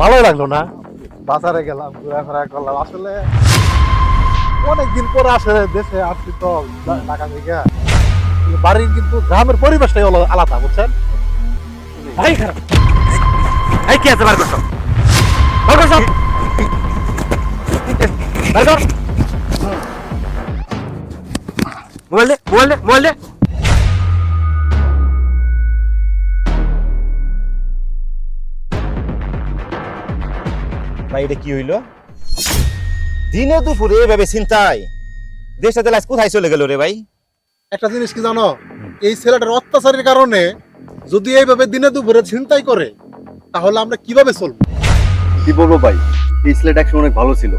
ভালো লাগল না? বাজারে গেলাম ঘোরাফেরা করলাম। আসলে অনেকদিন পরে আসলে দেশে আসছি তো ঢাকা থেকে। বাড়ির কিন্তু গ্রামের পরিবেশটাই হলো আলাদা বুঝছেন? ভাই খারাপ। কি আছে বার করছ? বার করছ? বার কর। মোবাইল দে মোবাইল দে মোবাইল দে। ভাই এটা কি হইল? দিনে দুপুরে এভাবে চিন্তায় দেশটা তাহলে আজ কোথায় চলে গেল রে ভাই? একটা জিনিস কি জানো? এই ছেলেটার অত্যাচারের কারণে যদি এইভাবে দিনে দুপুরে চিন্তাই করে তাহলে আমরা কীভাবে চলবো? কি বলব ভাই? এই ছেলেটা একসময় অনেক ভালো ছিল।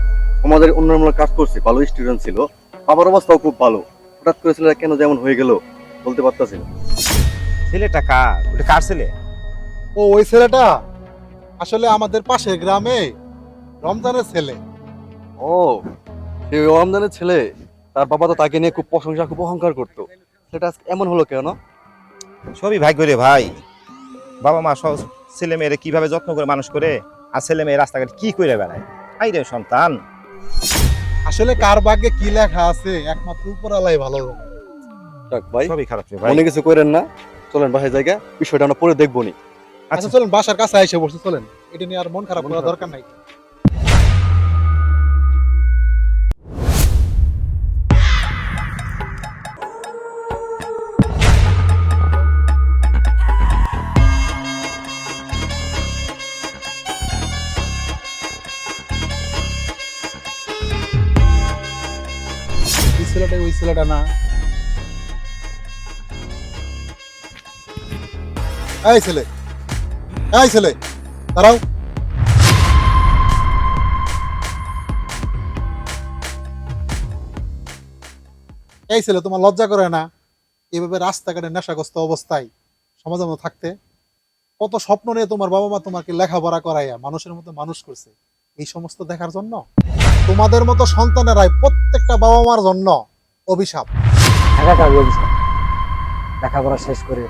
আমাদের উন্নয়নমূলক কাজ করছে ভালো স্টুডেন্ট ছিল। বাবার অবস্থাও খুব ভালো। হঠাৎ করে ছেলেটা কেন যেমন হয়ে গেল বলতে পারতাছি না। ছেলেটা কার? ওটা কার ছেলে? ও ওই ছেলেটা আসলে আমাদের পাশের গ্রামে রমজানের ছেলে। ও সে রমজানের ছেলে? তার বাবা তো তাকে নিয়ে খুব প্রশংসা খুব অহংকার করতো। সেটা আজকে এমন হলো কেন? সবই ভাগ্য রে ভাই। বাবা মা সব ছেলে মেয়েরে কীভাবে যত্ন করে মানুষ করে আর ছেলে মেয়ে রাস্তাঘাট কি করে বেড়ায়? আই রে সন্তান। আসলে কার ভাগ্যে কি লেখা আছে একমাত্র উপরালাই ভালো। যাক ভাই সবই খারাপ রে ভাই। মনে কিছু করেন না। চলেন বাসায় জায়গা বিষয়টা আমরা পরে দেখব নি। আচ্ছা। চলেন বাসার কাছে এসে বসে চলেন। এটা নিয়ে আর মন খারাপ করার দরকার নাই। এই ওই ছেলেটা না। এই ছেলে এই ছেলে, দাঁড়াও। এই ছেলে তোমার লজ্জা করে না? এইভাবে রাস্তাঘাটে নেশাগ্রস্ত অবস্থায় সমাজের মধ্যে থাকতে? কত স্বপ্ন নিয়ে তোমার বাবা মা তোমাকে লেখাপড়া করাইয়া মানুষের মতো মানুষ করছে। এই সমস্ত দেখার জন্য। তোমাদের মতো সন্তানেরাই প্রত্যেকটা বাবা মার জন্য অভিশাপ। ঢাকা অভিষেক লেখাপড়া শেষ করে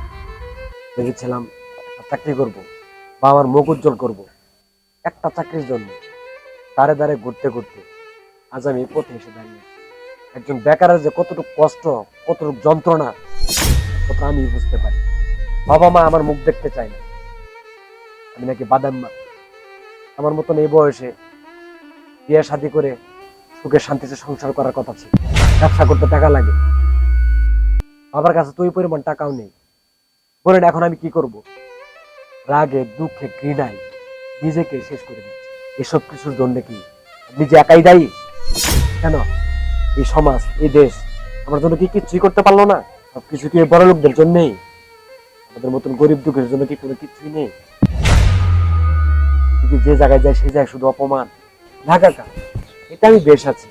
একটা চাকরি করব বা আমার মুখ উজ্জ্বল করব। একটা চাকরির জন্য দাঁড়ে দাঁড়ে ঘুরতে ঘুরতে আজ আমি পথে এসে দাঁড়িয়েছি একজন বেকারের যে কতটুকু কষ্ট, কতটুকু যন্ত্রণা কত আমি বুঝতে পারি। বাবা মা আমার মুখ দেখতে চায় না। আমি নাকি বাদাম মা আমার মতন এই বয়সে বিয়ে শাদি করে সুখে শান্তিতে সংসার করার কথা ছিল। ব্যবসা করতে টাকা লাগে। বাবার কাছে তুই পরিমাণ টাকাও নেই। বলেন, এখন আমি কি করব? রাগে, দুঃখে, ঘৃণায় নিজেকে শেষ করে দিচ্ছি। এসব কিছুর জন্য কি নিজে একাই দায়ী? কেন? এই সমাজ, এই দেশ আমার জন্য কি কিছুই করতে পারল না? সব কিছু কি বড় লোকদের জন্যই? আমাদের মতন গরিব দুঃখের জন্য কি কোনো কিছুই নেই? যদি যে জায়গায় যায়, সেই জায়গায় শুধু অপমান। ঢাকা কা এটা আমি বেশ আছি।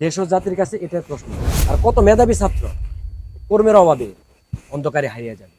দেশ ও জাতির কাছে এটাই প্রশ্ন। আর কত মেধাবী ছাত্র কর্মের অভাবে অন্ধকারে হারিয়ে যাবে।